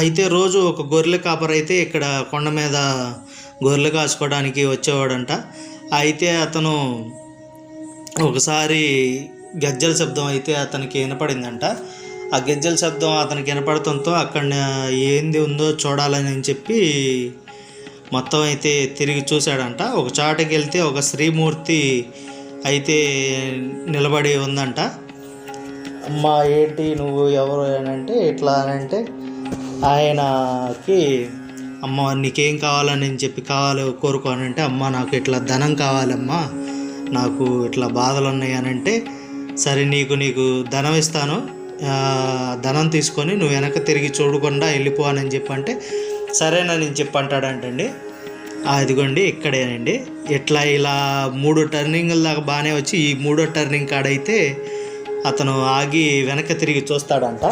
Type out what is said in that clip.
అయితే రోజు ఒక గొర్రెల కాపర్ అయితే ఇక్కడ కొండ మీద గొర్రెలు కాసుకోవడానికి వచ్చేవాడంట. అయితే అతను ఒకసారి గజ్జల శబ్దం అయితే అతనికి వినపడిందంట. ఆ గజ్జల శబ్దం అతనికి వినపడటంతో అక్కడ ఏంది ఉందో చూడాలని చెప్పి మొత్తం అయితే తిరిగి చూశాడంట. ఒక చాటకి వెళ్తే ఒక శ్రీమూర్తి అయితే నిలబడి ఉందంట. అమ్మ ఏంటి నువ్వు ఎవరు అని అంటే ఇట్లా అని అంటే ఆయనకి అమ్మ నీకేం కావాలని చెప్పి కావాలి కోరుకోనంటే అమ్మ నాకు ఇట్లా ధనం కావాలమ్మా నాకు ఇట్లా బాధలు ఉన్నాయి అని అంటే సరే నీకు నీకు ధనం ఇస్తాను. ధనం తీసుకొని నువ్వు వెనక తిరిగి చూడకుండా వెళ్ళిపో అని చెప్పి అంటే సరేనని చెప్పి అంటాడంటండి. ఆ, ఇక్కడేనండి ఇట్లా ఇలా మూడు టర్నింగ్ల దాకా బాగానే వచ్చి ఈ మూడో టర్నింగ్ కాడైతే అతను ఆగి వెనక తిరిగి చూస్తాడంట.